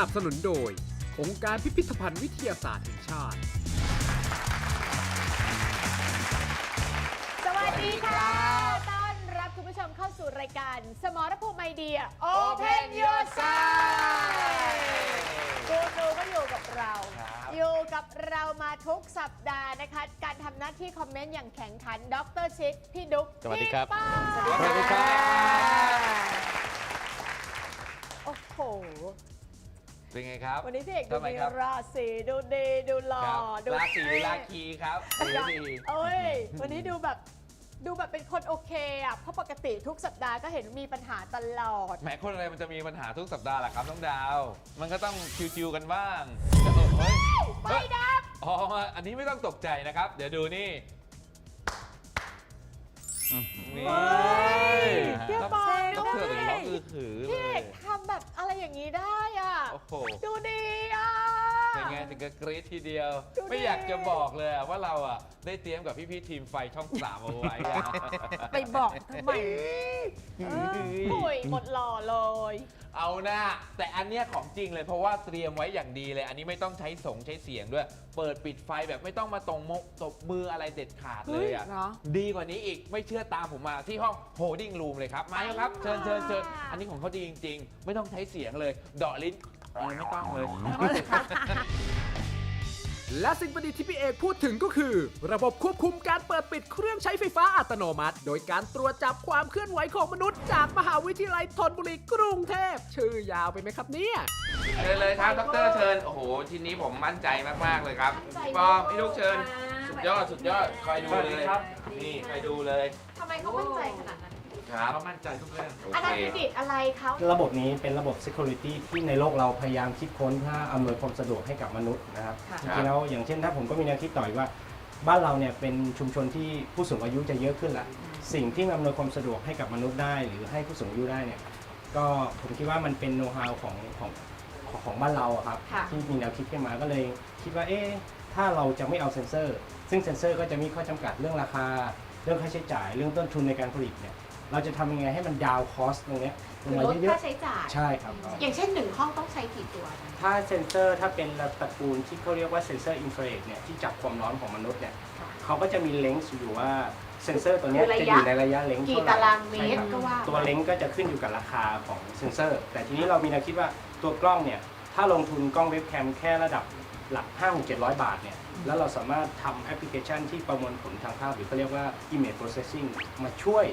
นับสนุนโดย องค์การพิพิธภัณฑ์วิทยาศาสตร์แห่งชาติ สวัสดีค่ะ ต้อนรับคุณผู้ชมเข้าสู่รายการ สมรภูมิไอเดีย Open Your Side กูรูก็อยู่กับเราอยู่กับเรามาทุกสัปดาห์นะคะ การทำหน้าที่คอมเมนต์อย่างแข็งขัน ดรชิด พี่ดุ๊กสวัสดีครับ พี่ป้าสวัสดีครับ โอ้โห เป็นไงครับวันนี้พี่เอกดูทำไมมีครับราศีดูดีดูหล่อครับดูราศีเท่ราคีครับสีดีเอ้ย วันนี้ดูแบบดูแบบเป็นคนโอเคอะเพราะปกติทุกสัปดาห์ก็เห็นมีปัญหาตลอด แหมคนอะไรมันจะมีปัญหาทุกสัปดาห์ล่ะครับน้องดาว มันก็ต้องชิวๆกันบ้างเฮ้ยไปดับ อ๋อ อันนี้ไม่ต้องตกใจนะครับ เดี๋ยวดูนี่ นี่เฮ้ยเดี๋ยวต้องบอกต้องด้เถื่อนวหรือยร้องอือขือเลพี่เอยกทำแบบอะไรอย่างนี้ได้อะ โอ้โห ดูดีอะเป็นไง ถึงกับกรี๊ดทีเดียว ดูดิ ไม่อยากจะบอกเลยอะว่าเราอะได้เตรียมกับพี่ๆทีมไฟช่องสามเอาไว้อะ ไปบอกทำไมโอ้ยหมดหล่อเลย เอาหน้าแต่อันเนี้ยของจริงเลยเพราะว่าเตรียมไว้อย่างดีเลย อันนี้ไม่ต้องใช้สงใช้เสียงด้วย เปิดปิดไฟแบบไม่ต้องมาตรงมกตบมืออะไรเด็ดขาดเลยอะเฮ้ยเหรอ ดีกว่านี้อีกไม่เชื่อตามผมมาที่ห้องโฮดดิ้งรูมเลยครับมาแล้วครับ เชิญเชิญเชิญอันนี้ของเขาดีจริง ๆ ไม่ต้องใช้เสียงเลยเดาะลิ้น เออไม่ต้องเลย และสิ่งประดิษฐ์ที่พี่เอกพูดถึงก็คือ ระบบควบคุมการเปิดปิดเครื่องใช้ไฟฟ้าอัตโนมัติ โดยการตรวจจับความเคลื่อนไหวของมนุษย์จากมหาวิทยาลัยธนบุรีกรุงเทพ ชื่อยาวไปไหมครับเนี่ย เชิญเลยครับดรเชิญ โอ้โห ทีนี้ผมมั่นใจมากๆเลยครับพี่ปอมพี่ลูกเชิญ สุดยอด สุดยอด คอยดูเลยครับนี่ คอยดูเลย ทำไมเขามั่นใจขนาดนั้น ครับ เขามั่นใจทุกเรื่อง โออันเคนั้นประดิษฐ์อะไรเขาระบบนี้เป็นระบบ Security ที่ในโลกเราพยายามคิดค้นเพื่ออำนวยความสะดวกให้กับมนุษย์นะครับค่ะ จริงๆแล้วอย่างเช่นถ้าผมก็มีแนวคิดต่อยว่า บ้านเราเนี่ยเป็นชุมชนที่ผู้สูงอายุจะเยอะขึ้นละสิ่งที่อำนวยความสะดวกให้กับมนุษย์ได้ หรือให้ผู้สูงอายุได้เนี่ยก็ผมคิดว่ามันเป็นโน้ตฮาวของของของของบ้านเราอะครับค่ะ ที่มีแนวคิดขึ้นมาก็เลย คิดว่าเอ๊ะถ้าเราจะไม่เอาเซ็นเซอร์ ซึ่งเซ็นเซอร์ก็จะมีข้อจำกัดเรื่องราคา เรื่องค่าใช้จ่าย เรื่องต้นทุนในการผลิตเนี่ย เราจะทำยังไงให้มันดาวคอสตรงเนี้ยลงมาลดเยอะค่าใช้จ่าย ๆใช่ครับ อย่างเช่นหนึ่งห้องต้องใช้กี่ตัวนะถ้าเซนเซอร์ถ้าเป็นตระกูลที่เขาเรียกว่าเซนเซอร์อินฟราเรดเนี่ยที่จับความร้อนของมนุษย์เนี่ยเขาก็จะมีเลนส์อยู่ว่าเซนเซอร์ตัวเนี้ยคือระจะยะอยู่ในระยะเลนส์กี่เท่าไหร่ตารางเมตรใช่คบก็ว่าตัวเลนส์ก็จะขึ้นอยู่กับราคาของเซนเซอร์ แต่ทีนี้เรามีแนวคิดว่าตัวกล้องเนี่ย ถ้าลงทุนกล้องเว็บแคมแค่ระดับหลัก 5 6 7 0 0 บาทเนี่ย แล้วเราสามารถทำแอปพลิเคชันที่ประมวลผลทางภาพ หรือเขาเรียกว่า image processing มาช่วย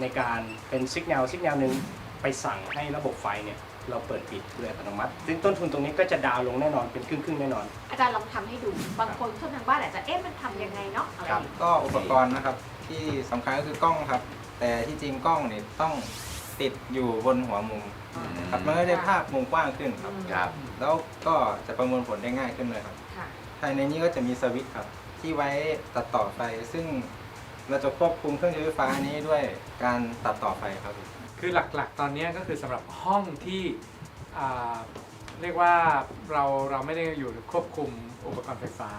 ในการเป็นสัญญาณสัญญาณหนึ่งไปสั่งให้ระบบไฟเนี่ยเราเปิดปิดโดยอัตโนมัติ ซึ่งต้นทุนตรงนี้ก็จะดาวน์ลงแน่นอนเป็นครึ่งๆแน่นอน อาจารย์ลองทำให้ดู บางคนคนทางบ้านอาจจะเอ๊ะมันทำยังไงเนาะอะไรครับอย่างเงี้ยก็อุปกรณ์นะครับที่สำคัญก็คือกล้องครับ แต่ที่จริงกล้องเนี่ยต้องติดอยู่บนหัวมุมครับมันก็จะได้ภาพมุมกว้างขึ้นครับ ครับแล้วก็จะประมวลผลได้ง่ายขึ้นเลยครับค่ะ ภายในนี้ก็จะมีสวิตช์ครับ ที่ไว้ตัดต่อไฟซึ่ง เราจะควบคุมเครื่องใช้ไฟฟ้านี้ด้วยการตัดต่อไฟครับคือหลักๆ ตอนนี้ก็คือสำหรับห้องที่อ่าเรียกว่าเราเราไม่ได้อยู่ควบคุมอุปกรณ์ไฟฟ้า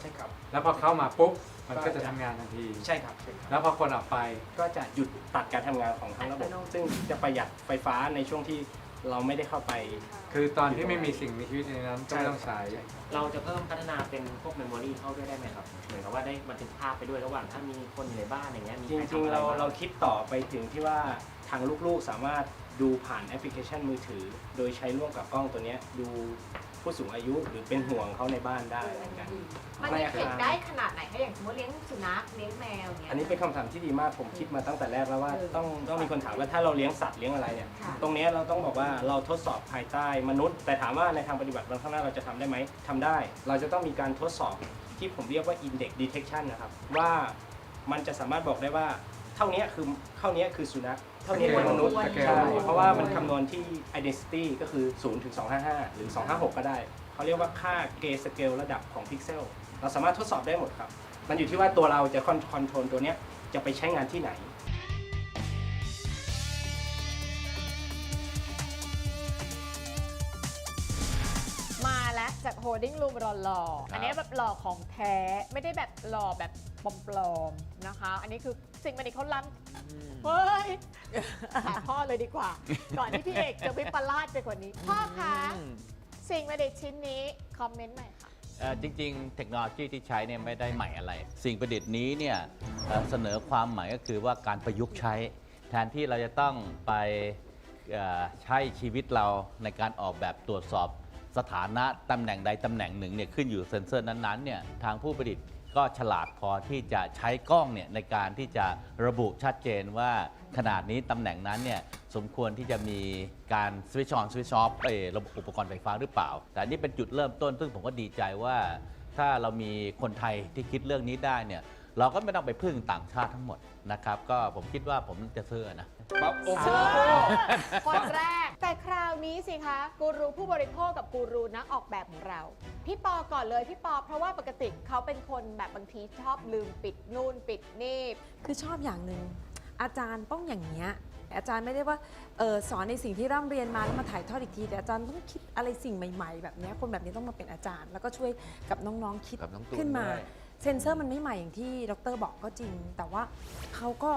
ใช่ครับ แล้วพอเข้ามาปุ๊บมันก็จะทำงานทันที ใช่ครับใช่ครับแล้วพอคนออกไป ก็จะหยุดตัดการทำงานของทั้งระบบ ซึ่งจะประหยัดไฟฟ้าในช่วงที่ เราไม่ได้เข้าไป คือตอนที่ไม่มีสิ่งมีชีวิตในนั้นก็ไม่ต้องใช้ เราจะเพิ่มพัฒนาเป็นพวกเมมโมรีเข้าด้วยได้ไหมครับ เหมือนกับว่าได้บันทึกภาพไปด้วยระหว่างถ้ามีคนอยู่ในบ้านอย่างเงี้ยมีจใครริงทำๆอะไรเราบ้างเราคิดต่อไปถึงที่ว่าทางลูกๆสามารถดูผ่านแอปพลิเคชันมือถือ โดยใช้ร่วมกับกล้องตัวเนี้ยดู ผู้สูงอายุหรือเป็นห่วงเขาในบ้านได้เหมือนกัน มันมีเทคได้ขนาดไหนคะอย่างสมมติเลี้ยงสุนัขเลี้ยงแมวอย่างเงี้ยอันนี้เป็นคำถามที่ดีมากผมคิดมาตั้งแต่แรกแล้วว่าต้องต้องมีคนถามว่าถ้าเราเลี้ยงสัตว์เลี้ยงอะไรเนี่ยค่ะตรงเนี้ยเราต้องบอกว่าเราทดสอบภายใต้มนุษย์ แต่ถามว่าในทางปฏิบัติวันข้างหน้าเราจะทำได้ไหมทำได้ เราจะต้องมีการทดสอบที่ผมเรียกว่า index detection นะครับว่ามันจะสามารถบอกได้ว่า เท่านี้คือเท่านี้คือสุนัขเท่านี้คือมนุษย์สเกล ใช่เพราะว่ามันคำนวณที่ identity ก็คือ 0 ถึง 255 หรือ 256 ก็ได้ เขาเรียกว่าค่าเกสเกลระดับของพิกเซล เราสามารถทดสอบได้หมดครับ มันอยู่ที่ว่าตัวเราจะคอนโทรลตัวเนี้ยจะไปใช้งานที่ไหน แล้วจากโฮดดิ้งรูมหล่อๆอันนี้แบบหล่อของแท้ไม่ได้แบบหล่อแบบปลอมๆนะคะ อันนี้คือสิ่งมันนี้เขาล้ำเฮ้ยหาพ่อเลยดีกว่า ก่อนที่พี่เอกจะวิปลาสไปกว่านี้ พ่อคะสิ่งประดิษฐ์ชิ้นนี้ คอมเมนต์หน่อยค่ะเอ่อจริงๆ เทคโนโลยีที่ใช้เนี่ยไม่ได้ใหม่อะไร สิ่งประดิษฐ์นี้เนี่ยเอ่อเสนอความหมายก็คือว่าการประยุกต์ใช้ แทนที่เราจะต้องไปเอ่อใช้ชีวิตเราในการออกแบบตรวจสอบ สถานะตำแหน่งใดตำแหน่งหนึ่งเนี่ยขึ้นอยู่เซ็นเซอร์นั้นๆเนี่ยทางผู้ประดิษฐ์ก็ฉลาดพอที่จะใช้กล้องเนี่ยในการที่จะระบุชัดเจนว่าขนาดนี้ตำแหน่งนั้นเนี่ยสมควรที่จะมีการสวิตช์ออนสวิตช์ออฟระบบอุปกรณ์ไฟฟ้าหรือเปล่า แต่นี่เป็นจุดเริ่มต้น ซึ่งผมก็ดีใจว่าถ้าเรามีคนไทยที่คิดเรื่องนี้ได้เนี่ยเราก็ไม่ต้องไปพึ่งต่างชาติทั้งหมดนะครับ ก็ผมคิดว่าผมจะซื้อนะ ปั๊บโอ้โห คนแรก แต่คราวนี้สิคะ กูรูผู้บริโภคกับกูรูนักออกแบบของเรา พี่ปอก่อนเลยพี่ปอ เพราะว่าปกติเขาเป็นคนแบบบางทีชอบลืมปิดนู่นปิดนี่ คือชอบอย่างหนึ่งอาจารย์ต้องอย่างเนี้ยอาจารย์ไม่ได้ว่าเออสอนในสิ่งที่ร่ำเรียนมาแล้วมาถ่ายทอดอีกที แต่อาจารย์ต้องคิดอะไรสิ่งใหม่ ๆ แบบเนี้ยคนแบบนี้ต้องมาเป็นอาจารย์ แล้วก็ช่วยกับน้องๆคิดกับน้องตูนขึ้นมา ด้วย เซนเซอร์มันไม่ใหม่อย่างที่ดรบอกก็จริง แต่ว่าเขาก็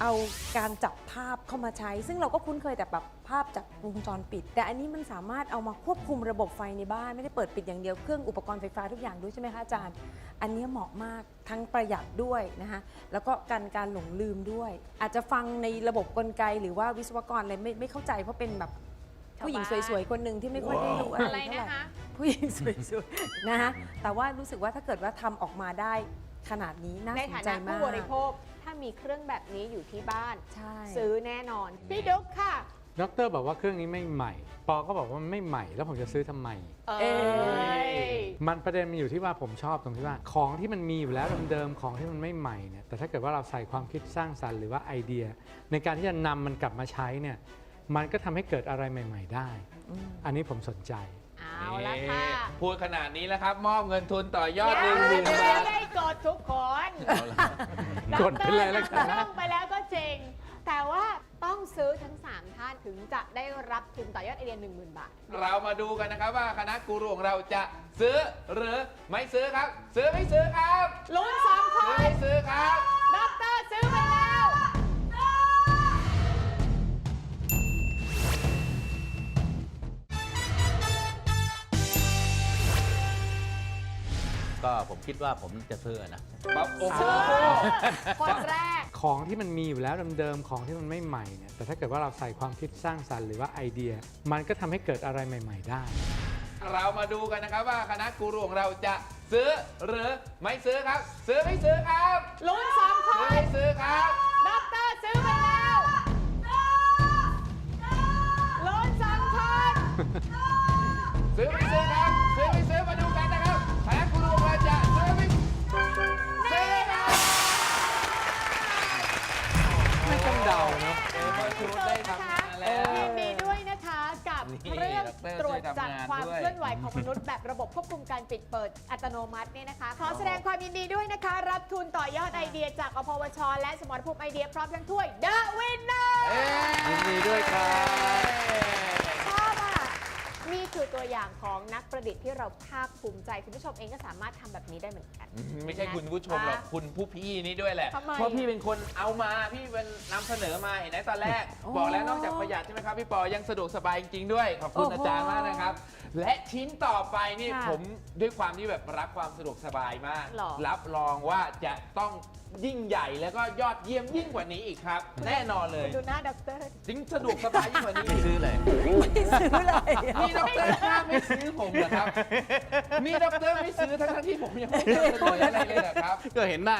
เอาการจับภาพเข้ามาใช้ ซึ่งเราก็คุ้นเคยแต่แบบภาพจากวงจรปิด แต่อันนี้มันสามารถเอามาควบคุมระบบไฟในบ้าน ไม่ได้เปิดปิดอย่างเดียวเครื่องอุปกรณ์ไฟฟ้าทุกอย่างด้วยใช่ไหมคะอาจารย์ อันนี้เหมาะมากทั้งประหยัดด้วยนะคะแล้วก็การการหลงลืมด้วย อาจจะฟังในระบบกลไกหรือว่าวิศวกรอะไรไม่ไม่เข้าใจเพราะเป็นแบบผู้หญิงสวยๆ คนหนึ่งที่ไม่ค่อยได้รู้อะไรอะไรเท่าไหนะคะร่ผู้หญิงสวยๆนะคะแต่ว่ารู้สึกว่าถ้าเกิดว่าทำออกมาได้ขนาดนี้น่าในสนฐาใจนะมาผู้กบริโภคถ้า มีเครื่องแบบนี้อยู่ที่บ้าน ใช่ ซื้อแน่นอน พี่ดุ๊กค่ะดรบอกว่าเครื่องนี้ไม่ใหม่ ปอก็บอกว่ามันไม่ใหม่แล้วผมจะซื้อทำไม เอ้ย มันประเด็นมันอยู่ที่ว่าผมชอบตรงที่ว่า ของที่มันมีอยู่แล้วเดิมๆของที่มันไม่ใหม่เนี่ยแต่ถ้าเกิดว่าเราใส่ความคิดสร้างสรรค์หรือว่าไอเดีย ในการที่จะนำมันกลับมาใช้เนี่ยมันก็ทำให้เกิดอะไรใหม่ ๆ ได้ อันนี้ผมสนใจ เอาละค่ะพูดขนาดนี้แล้วครับ มอบเงินทุนต่อยอดหเดี๋นึ่ยวงหมื่นเดี๋ยวบาทได้กดทุกคน กดไปเลยแล้วกันดรนั่งไปแล้วก็จริง แต่ว่าต้องซื้อทั้ง 3 ท่านถึงจะได้รับทุนต่อยอดไอเดีย10,000 บาท เรามาดูกันนะครับว่าคณะกูรูของเราจะซื้อหรือไม่ซื้อครับ ซื้อไม่ซื้อครับลุ้นสองคซื้อนไม่ซื้อครับด็อกเตอร์ซื้อไปแล้ว ก็ผมคิดว่าผมจะซื้อนะ ปั๊บโอ้โห คนแรก ของที่มันมีอยู่แล้วเดิมๆของที่มันไม่ใหม่เนี่ยแต่ถ้าเกิดว่าเราใส่ความคิดสร้างสรรค์หรือว่าไอเดีย มันก็ทำให้เกิดอะไรใหม่ ๆ ได้ เรามาดูกันนะครับว่าคณะกูรูของเราจะซื้อหรือไม่ซื้อครับ ซื้อไม่ซื้อครับลุ้นสองคซื้อนไม่ซื้อครับด็อกเตอร์ซื้อไปแล้วลุ้นสองคนซื้อไม่ซื้อครับ เดาเนาะเออชูดได้ทำงานแล้ว ยินดีด้วยนะคะกับนี่เรื่องตรวจจับความเคลื่อนไหวของมนุษย์แบบระบบควบคุมการปิดเปิดอัตโนมัติเนี่ยนะคะ ขอแสดงความยินดีด้วยนะคะ รับทุนต่อยอดไอเดียจากอพวช และสมรภูมิไอเดียพร้อมทั้งถ้วย The Winner เอ้ยยินดีด้วยครับชอบอะ นี่คือตัวอย่างของนักประดิษฐ์ที่เราภาคภูมิใจ คุณผู้ชมเองก็สามารถทำแบบนี้ได้เหมือนกัน ไม่ใช่คุณผู้ชมหรอกคุณผู้พี่นี่ด้วยแหละ ทำไมเพราะพี่เป็นคนเอามาพี่เป็นนำเสนอมาเห็นไหมตอนแรก บอกแล้วนอกจากประหยัดใช่ไหมครับพี่ปอยังสะดวกสบายจริงๆด้วย ขอบคุณโอ้โห อาจารย์มากนะครับและชิ้นต่อไปนี่ค่ะผมด้วยความที่แบบรักความสะดวกสบายมาก หรอ รับรองว่าจะต้องยิ่งใหญ่แล้วก็ยอดเยี่ยมยิ่งกว่านี้อีกครับ แน่นอนเลยดูหน้าด็อกเตอร์จริงสะดวกสบายยิ่งกว่านี้ไม่ซื้อเลย ไม่ซื้อเลย นี่ด็อกเตอร์กล้าไม่ซื้อผมเหรอครับนี่ด็อกเตอร์ไม่ซื้อทั้งๆที่ผมยังไม่ได้เสนออะไรเลยเหรอครับ ก็เห็นได้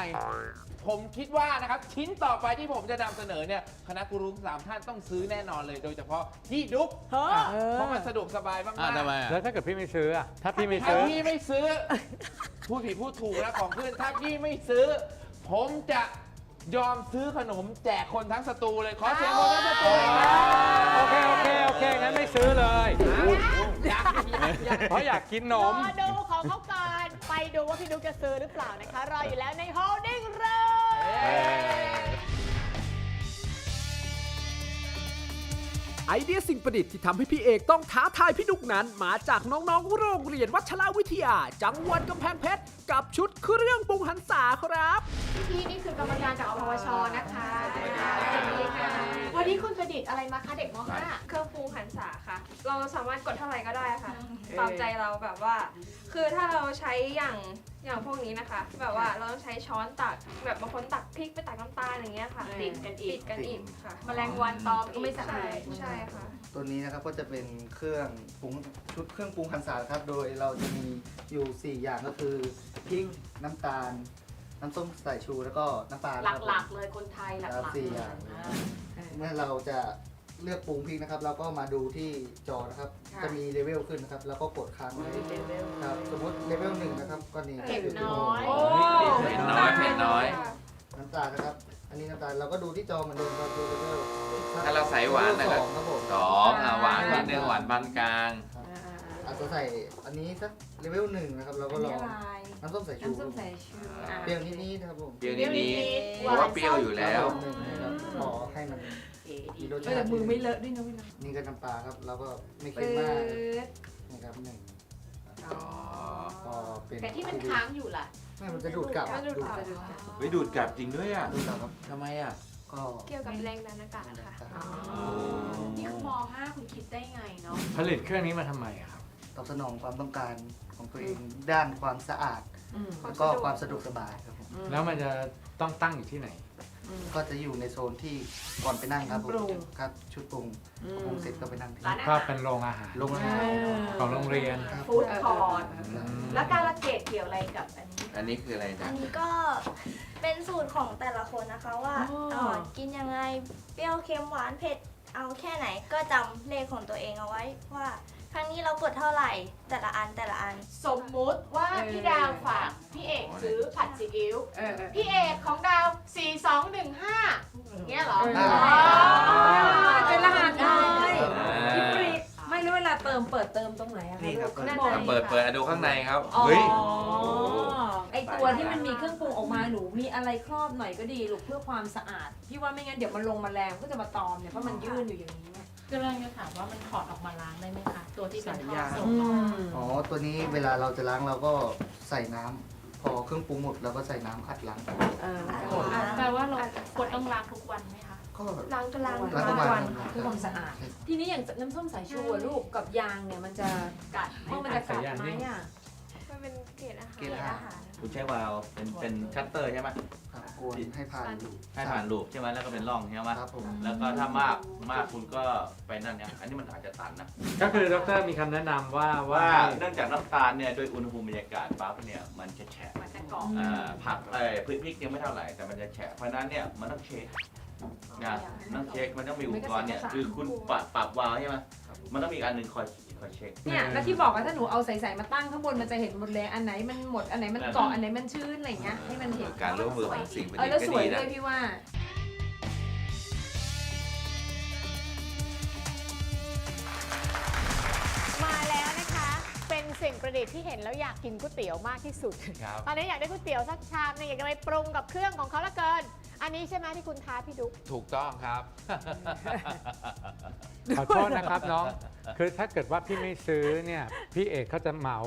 ผมคิดว่านะครับชิ้นต่อไปที่ผมจะนำเสนอเนี่ยคณะกูรูสามท่านต้องซื้อแน่นอนเลย โดยเฉพาะพี่ดุ๊กเฮ้ออะเพราะมันสะดวกสบายมากอ่าทำไมๆอะ แล้วถ้าเกิดพี่ไม่ซื้ออะถ้าพี่ไม่ถ้าซื้อ พี่ไม่ซื้อ พูดผิดพูดถูกนะของขึ้นถ้าพี่ไม่ซื้อ ผมจะ ยอมซื้อขนมแจกคนทั้งสตูเลย ขอเสียงคนทั้งสตูเลยครับโอเค โอเค โอเค งั้นไม่ซื้อเลยเพราะอยากกินนรอมดูของเขาก่อนไปดูว่าพี่ดุ๊กจะซื้อหรือเปล่านะคะ รออยู่แล้วใน holding เลย ไอเดียสิ่งประดิษฐ์ที่ทำให้พี่เอกต้องท้าทายพี่ดุกนั้น มาจากน้องๆโรงเรียนวัชรวิทยา จังหวัดกำแพงเพชร กับชุดเครื่องปรุงหันษาครับ พี่นี่คือกรรมการจากอพวชนะคะสวัสดีค่ะ วันนี้คุณประดิษฐ์อะไรมาคะเด็กม .5 เครื่องปรุงหันษาค่ะ เราสามารถกดเท่าไหร่ก็ได้ค่ะ ตามใจเราแบบว่า คือถ้าเราใช้อย่าง อย่างพวกนี้นะคะ แบบว่าเราต้องใช้ช้อนตักแบบบางคนตักพริกไปตักน้ำตาลอย่างเงี้ยค่ะติดกันอีก ติดกันอีกค่ะแมลงวันตอมก็ไม่สะอาใช่ดใช่ค่ะ ตัวนี้นะครับก็จะเป็นเครื่องปรุงชุดเครื่องปรุงหันษาครับ โดยเราจะมีอยู่ 4 อย่างก็คือพริกน้ำตาล น้ำส้มสายชูแล้วก็น้ำปลาครับผมหลักๆ เลยคนไทยหครัลับกสี่ๆอย่างเมื่อเราจะ เลือกปรุงพริกนะครับเราก็มาดูที่จอนะครับ ค่ะ จะมีเลเวลขึ้นนะครับแล้วก็กดค้างไว้ครับสมมติเลเวลหนึ่งนะครับก็นี่เผ็ดน้อย โอ้เผ็ดน้อยเผ็ดน้อย น้ำตาลนะครับ อันนี้น้ำตาลเราก็ดูที่จอเหมือนเดิมครับดูเลเวลถ้าเราใส่หวานนะครับสองครับผมสองอะหวานนิดนึงหวานปานกลางอาจจะใส่อันนี้สักเลเวลหนึ่งนะครับเราก็ลองน้ำส้มสายชูน้ำส้มสายชูเปรี้ยวนิดๆนะครับผม เปรี้ยวนิดๆเพราะว่าเปรี้ยวอยู่แล้ว หนึ่ง นะครับพอให้มันมีรสเอชาอติมือไม่เลอะด้วยนะพี่น้องนี่ก็น้ำปลาครับ เราก็ไม่เค็มมากนี่ครับหนึ่งพอเป็นแต่ที่มันค้างอยู่ล่ะ ไม่มันจะดูดกลับมันดูดกลับดูดกลับ เฮ้ยดูดกลับจริงด้วยอะดูดกลับครับทำไมอะก็เกี่ยวกับแรงดันอากาศค่ะนี่คือม .5 คุณคิดได้ไงเนาะ ผลิตเครื่องนี้มาทำไมอะครับ ตอบสนองความต้องการของตัวเองด้านความสะอาด แล้วก็ความสะดวกสบายครับผมแล้วมันจะต้องตั้งอยู่ที่ไหน ก็จะอยู่ในโซนที่ก่อนไปนั่งครับผมปรุงครับชุดปรุงปรุงเสร็จก็ไปนั่งที่ร้านอาก็หารเป็นโรงอาหารโรงอาหารของโรงเรียน ครับ ฟู้ดคอร์ทอืมแล้วการละเกดเกี่ยวอะไรกับอันนี้ อันนี้คืออะไรอันะนนี้ก็เป็นสูตรของแต่ละคนนะคะว่าอ๋อ เอ่อกินยังไงเปรี้ยวเค็มหวานเผ็ดเอาแค่ไหนก็จำเลขของตัวเองเอาไว้ว่า ครั้งนี้เรากดเท่าไหร่ แต่ละอันแต่ละอัน สมมุติว่าพี่ดาวฝากพี่เอกซื้อผัดซีอิ๊วพี่เอกของดาว 4215อย่างเงี้ยเหรออ่าอ๋อเป็นรหัสเลยอ่าพี่ปรีไม่รู้เวลาเติมเปิดเติมตรงไหนอะคะนี่ครับข้างบอะนเปิดเปิดอะดูข้างในครับ อ๋อเฮ้ย ไอตัวที่มันมีเครื่องปรุงออกมาหนูมีอะไรครอบหน่อยก็ดีลูกเพื่อความสะอาด พี่ว่าไม่งั้นเดี๋ยวมันลงมาแรงก็จะมาตอมเนี่ยเพราะมันยื่นอยู่อย่างนี้ไง กำลังจะถามว่ามันถอดออกมาล้างได้ไหมคะ ตัวที่เป็นท่อส่งอืมอ๋อ ตัวนี้เวลาเราจะล้างเราก็ใส่น้ำพอเครื่องปรุงหมดเราก็ใส่น้ำอัดล้างเออแปลว่าเราควรต้องล้างทุกวันไหมคะ ก็ล้างก็ล้างล้างทุกวัน เพื่อความสะอาด ทีนี้อย่างน้ำส้มสายชูอะลูกกับยางเนี่ยมันจะกัดเมื่อมันจะกัดไหมอะมัน เป็นเกรดอาหารเกรดอาหาร คุณใช้วาล์วเป็นเป็นชัตเตอร์ใช่ไหมครับกวนให้ผ่านให้ผ่านลูปใช่ไหมแล้วก็เป็นร่องใช่ไหมครับผมแล้วก็ถ้ามากมากคุณก็ไปนั่นเนี่ยอันนี้มันอาจจะตันนะ ก็คือดรมีคำแนะนำว่าว่าว่าเนื่องจากน้ำตาลเนี่ยโดยอุณหภูมิบรรยากาศปั๊บเนี่ยมันจะแฉะมันจะเกาะอ่าผักเอ้ยพืชพริกยังไม่เท่าไหร่แต่มันจะแฉะเพราะฉะนั้นเนี่ยมันต้องเช็คนะต้องเช็คมันต้องมีอุปกรณ์เนี่ยคือคุณปรับปรับวาล์วใช่ไหมมันต้องมีอีกอันหนึ่งคอย คอยเช็คเนี่ยแล้วที่บอกว่าถ้าหนูเอาใส่ๆมาตั้งข้างบนมันจะเห็นหมดเลยอันไหนมันหมดอันไหนมันเกาะอันไหนมันชื้นอะไรอย่างเงี้ยให้มันเห็นการร่วมมือของสิ่งประเอดิอษแล้วฐ์สก็วยดีด้นะวยพี่ว่า มาแล้วนะคะ เป็นสิ่งประดิษฐ์ที่เห็นแล้วอยากกินก๋วยเตี๋ยวมากที่สุด ครับ ตอนนี้อยากได้ก๋วยเตี๋ยวสักชามหนึงอยากจะไปปรุงกับเครื่องของเขาละเกิน อันนี้ใช่ไหมที่คุณท้าพี่ดุ๊ก ถูกต้องครับ ขอโทษนะครับน้อง คือถ้าเกิดว่าพี่ไม่ซื้อเนี่ยพี่เอกเขาจะเหมา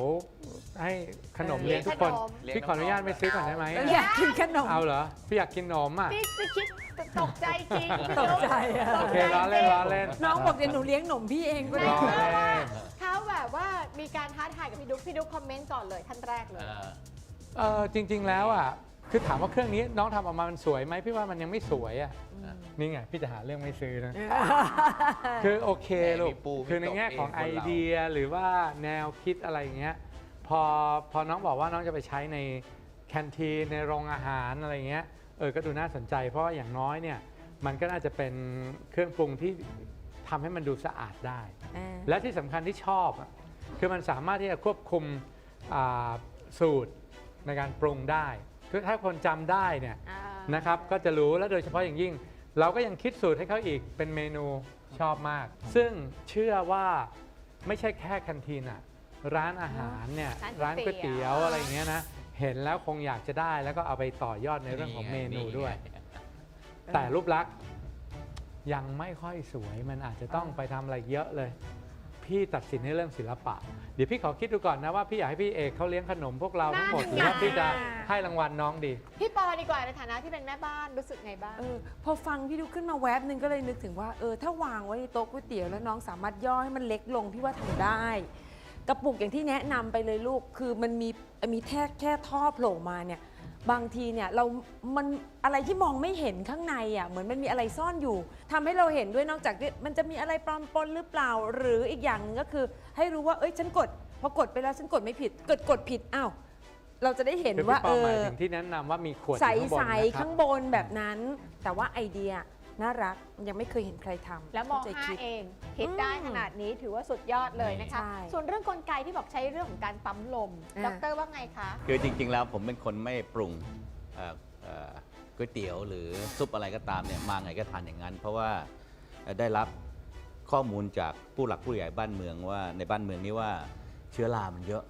ให้ขนมเลี้ยงทุกคน เลี้ยงพี่ขออนุญาตไม่ซื้อก่อนได้ไหมอยากกินขนม เอาเหรอ พี่อยากกินนมอะ พี่พี่คิดตกใจจริงตกใจอะตโอกเคใจล้อเล่นจริงล้อเล่นน้องบอกเดี๋ยวหนูเลี้ยงหนมพี่เองก็ล้ได้อเล่นเขาแบบว่ามีการท้าทายกับพี่ดุ๊กพี่ดุ๊กคอมเมนต์ก่อนเลยท่านแรกเลย เออจริง ๆ แล้วอะ คือถามว่าเครื่องนี้น้องทำออกมามันสวยไหมพี่ว่ามันยังไม่สวยอะนี่ไงพี่จะหาเรื่องไม่ซื้อนะ คือโอเคลูก มีปูมีคือในแง่ของตกเองคนไอเรา เดียหรือว่าแนวคิดอะไรอย่างเงี้ย พอพอน้องบอกว่าน้องจะไปใช้ในแคนทีนในโรงอาหารอะไรเงี้ย เออ ก็ดูน่าสนใจ เพราะว่าอย่างน้อยเนี่ย มันก็น่าจะเป็นเครื่องปรุงที่ทำให้มันดูสะอาดได้และที่สำคัญที่ชอบอะคือมันสามารถที่จะควบคุมอ่าสูตรในการปรุงได้คือ ถ้าคนจำได้เนี่ยอ่านะครับก็จะรู้และโดยเฉพาะอย่างยิ่ง เราก็ยังคิดสูตรให้เขาอีกเป็นเมนูชอบมาก ซึ่งเชื่อว่าไม่ใช่แค่แคนทีนอะร้านอาหารเนี่ยร้าร้านนก๋ก๋ววยยเตี๋เตี๋ยยว วอะไรอย่างเงี้ยนะเห็นแล้วคงอยากจะได้แล้วก็เอาไปต่อยอดในเรื่องของเมนูด้วย แต่รูปลักษณ์ยังไม่ค่อยสวยมันอาจจะต้องไปทำอะไรเยอะเลย พี่ตัดสินในเรื่องศิลปะ เดี๋ยวพี่ขอคิดดูก่อนนะว่าพี่อยากให้พี่เอกเขาเลี้ยงขนมพวกเราทั้งหมดหรือว่าพี่จะให้รางวัลน้องดี พี่ปอดีกว่าในฐานะที่เป็นแม่บ้านรู้สึกไงบ้างเออพอฟังพี่ดูขึ้นมาแวบหนึ่งก็เลยนึกถึงว่าเออถ้าวางไว้ในโต๊ะก๋วยเตี๋ยวแล้วน้องสามารถย่อให้มันเล็กลงพี่ว่าทำได้ กระปุกอย่างที่แนะนำไปเลยลูกคือมันมีมีแค่แค่ท่อโผล่มาเนี่ย บางทีเนี่ยเรา มันอะไรที่มองไม่เห็นข้างในอะเหมือนมันมีอะไรซ่อนอยู่ทำให้เราเห็นด้วยนอกจากที่มันจะมีอะไรปลอมปนหรือเปล่า หรืออีกอย่างหนึงก็คือ ให้รู้ว่าเอ้ยฉันกดพอกดไปแล้วฉันกดไม่ผิดเกิดกดผิดอ้าวเราจะได้เห็นคือว่าพี่ปเออหมายอถึงที่แนะนำว่ามีขวดอใสยู่ข้างบนใสนะครับข้างบนแบบนั้น แต่ว่าไอเดีย น่ารักยังไม่เคยเห็นใครทำแล้วมเข้าใจคิด 5เองคิดได้ขนาดนี้ถือว่าสุดยอดเลยนะคะ ใช่ส่วนเรื่องกลไกที่บอกใช้เรื่องของการปั๊มลมอ่าดรว่าไงคะ คือจริง ๆ แล้วผมเป็นคนไม่ปรุงเอ่อเอ่อก๋วยเตี๋ยวหรือซุปอะไรก็ตามเนี่ยมาไงก็ทานอย่างนั้น เพราะว่าเอ่อได้รับข้อมูลจากผู้หลักผู้ใหญ่บ้านเมืองว่าในบ้านเมืองนี้ว่าเชื้อรามันเยอะ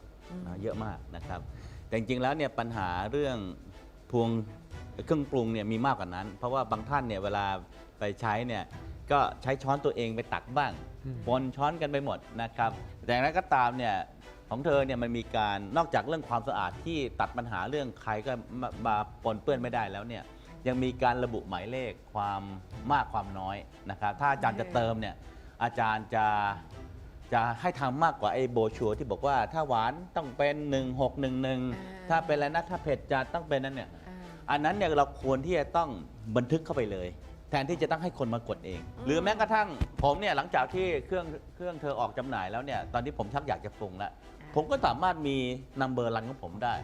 นะเยอะมากนะครับ แต่จริงๆแล้วเนี่ยปัญหาเรื่องพวง เครื่องปรุงเนี่ยมีมากกว่านั้น เพราะว่าบางท่านเนี่ยเวลาไปใช้เนี่ยก็ใช้ช้อนตัวเองไปตักบ้างอืมปนช้อนกันไปหมดนะครับ แต่อย่างไรก็ตามเนี่ยของเธอเนี่ยมันมีการนอกจากเรื่องความสะอาดที่ตัดปัญหาเรื่องใครก็มามาปนเปื้อนไม่ได้แล้วเนี่ยยังมีการระบุหมายเลขความมากความน้อยนะครับ ถ้าอาจารย์จะเติมเนี่ยอาจารย์จะจะให้ทำมากกว่าไอ้โบรชัวร์ที่บอกว่าถ้าหวานต้องเป็น 1611 ถ้าเป็นอะไรนะถ้าเผ็ดจัดต้องเป็นนั่นเนี่ย อันนั้นเนี่ยเราควรที่จะต้องบันทึกเข้าไปเลย แทนที่จะต้องให้คนมากดเอง หรือแม้กระทั่งผมเนี่ยหลังจากที่เครื่องเครื่องเธอออกจำหน่ายแล้วเนี่ยตอนนี้ผมชักอยากจะปรุงแล้วผมก็สามารถมีนัมเบอร์รันของผมได้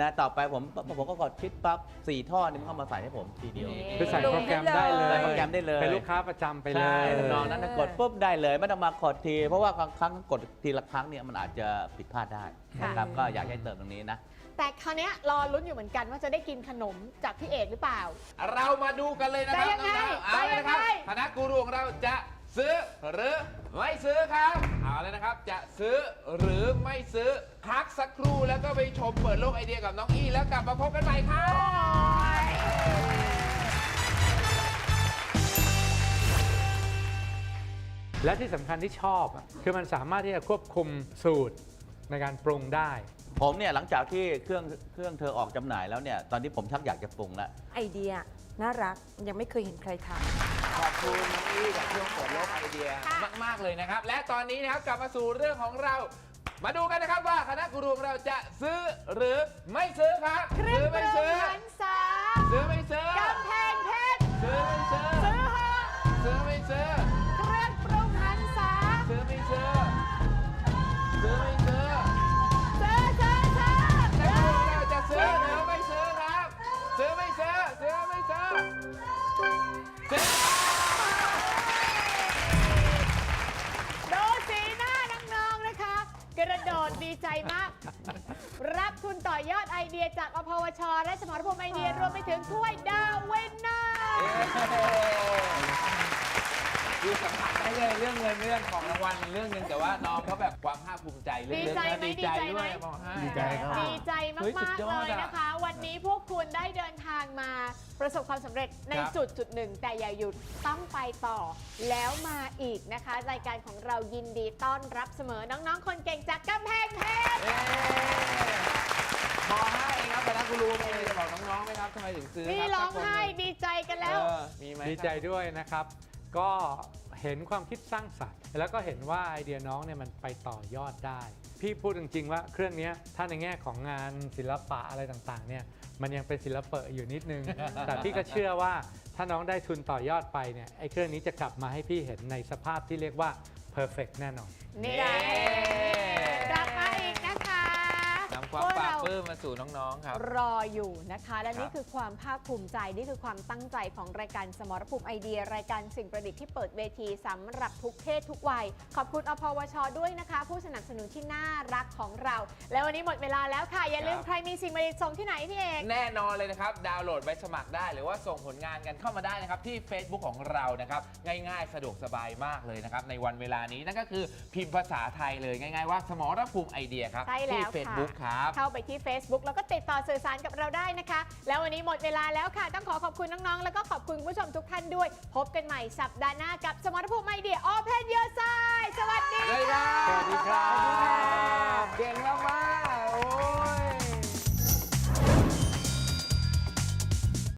นะต่อไปผมผมก็กดชิดปั๊บสี่ท่อนี่มันเข้ามาใส่ให้ผมทีเดียว คือใส่โปรแกรมได้เลย ใส่โปรแกรมได้เลย เป็นลูกค้าประจำไปเลใช่ยนอกนั้นนะกดปุ๊บได้เลยไม่ต้องมากดที เพราะว่าบางครั้งกดทีละครั้งเนี่ยมันอาจจะผิดพลาดได้นะครับก็อยากให้เติมตรงนี้นะ แต่คราวเนี้ยรอลุ้นอยู่เหมือนกันว่าจะได้กินขนมจากพี่เอกหรือเปล่า เรามาดูกันเลยนะครับจะยังไงน้องๆเอาเลยนะครับจะยังไงคณะกูรูของเราจะซื้อหรือไม่ซื้อครับเอาเลยนะครับจะซื้อหรือไม่ซื้อพักสักครู่แล้วก็ไปชมเปิดโลกไอเดียกับน้องอี้แล้วกลับมาพบกันใหม่ครับ และที่สำคัญที่ชอบอะคือมันสามารถที่จะควบคุมสูตรในการปรุงได้ ผมเนี่ยหลังจากที่เครื่องเครื่องเธอออกจำหน่ายแล้วเนี่ยตอนนี้ผมชักอยากจะปรุงแล้วไอเดียน่ารักยังไม่เคยเห็นใครทำขอบคุณน้องอี้กับช่วงเปิดโลกไอเดีย มาก ๆ เลยนะครับ และตอนนี้นะครับกลับมาสู่เรื่องของเรา มาดูกันนะครับว่าคณะกูรูของเราจะซื้อหรือไม่ซื้อครับเครื่อซื้งอปไม่รุซื้งอหันษาซื้อไม่ซื้อ กำแพงเพชรซื้อไม่ซื้อ ซื้อเหอะซื้อไม่ซื้อ ใจมาก รับทุนต่อยอดไอเดียจากอพวช และสมรภูมิไอเดียรวมไปถึงถ้วยดาวเวนเนอร์ คือสัมผัสได้เลยเรื่องเงินเรื่องของรางวัลเรื่องหนึงแต่ว่าน้องเขาแบบความภาคภูมิใจเรื่องดีเรื่องใจนะไหมดีดีใจใจไหม ด้วยบอกให้ ดีใจครับ ดีใจมาเฮ้ยสุดก ยๆ อเลดยอะนะคะ วันนี้พวกคุณได้เดินทางมาประสบความสำเร็จในครับ จุดจุดหนึ่ง แต่อย่าหยุดต้องไปต่อ แล้วมาอีกนะคะ รายการของเรายินดีต้อนรับเสมอ น้อง ๆ คนเก่งจากกำแพงเพชรมอให้ครับคณะกูรูมีอะไรจะบอกน้องๆไหมครับทำไมถึงซื้อมีครับร้องสักคนไห้นึ่ดีใจกันเอแล้วอมีไหมดีใจด้วยนะครับ ก็เห็นความคิดสร้างสรรค์ แล้วก็เห็นว่าไอเดียน้องเนี่ยมันไปต่อยอดได้ พี่พูดจริง ๆ ว่าเครื่องเนี้ยถ้าในแง่ของงานศิลปะอะไรต่างๆเนี่ยมันยังเป็นศิลปะอยู่นิดนึง แต่พี่ก็เชื่อว่าถ้าน้องได้ทุนต่อยอดไปเนี่ยไอ้เครื่องนี้จะกลับมาให้พี่เห็นในสภาพที่เรียกว่า perfect แน่นอนนี่กลับมาอีกนะ คะนำความพวกปลาเราบปลื้มมาสู่น้องๆครับ รออยู่นะคะ และครับนี่คือความภาคภูมิใจ นี่คือความตั้งใจของรายการสมรภูมิไอเดีย รายการสิ่งประดิษฐ์ที่เปิดเวทีสำหรับทุกเพศทุกวัย ขอบคุณอพวช ด้วยนะคะ ผู้สนับสนุนที่น่ารักของเรา แล้ววันนี้หมดเวลาแล้วค่ะ อย่าลืมครับใครมีสิ่งประดิษฐ์ส่งที่ไหนพี่เอก แน่นอนเลยนะครับ ดาวน์โหลดไปสมัครได้ หรือว่าส่งผลงานกันเข้ามาได้นะครับ ที่ Facebook ของเรานะครับ ง่ายๆ สะดวกสบายมากเลยนะครับ ในวันเวลานี้นั่นก็คือพิมพ์ภาษาไทยเลยง่ายๆว่า สมรภูมิไอเดียครับ ใช่แล้ที่วค่ะ Facebook ครับเข้าไปที่ Facebook แล้วก็ติดต่อสื่อสารกับเราได้นะคะ แล้ววันนี้หมดเวลาแล้วค่ะ ต้องขอขอบคุณน้องๆ แล้วก็ขอบคุณผู้ชมทุกท่านด้วย พบกันใหม่สัปดาห์หน้ากับสมรภูมิไอเดียออเพนเยอร์ไซสวัสดีค่ะสวัสดีครับเก่งมากๆโอ้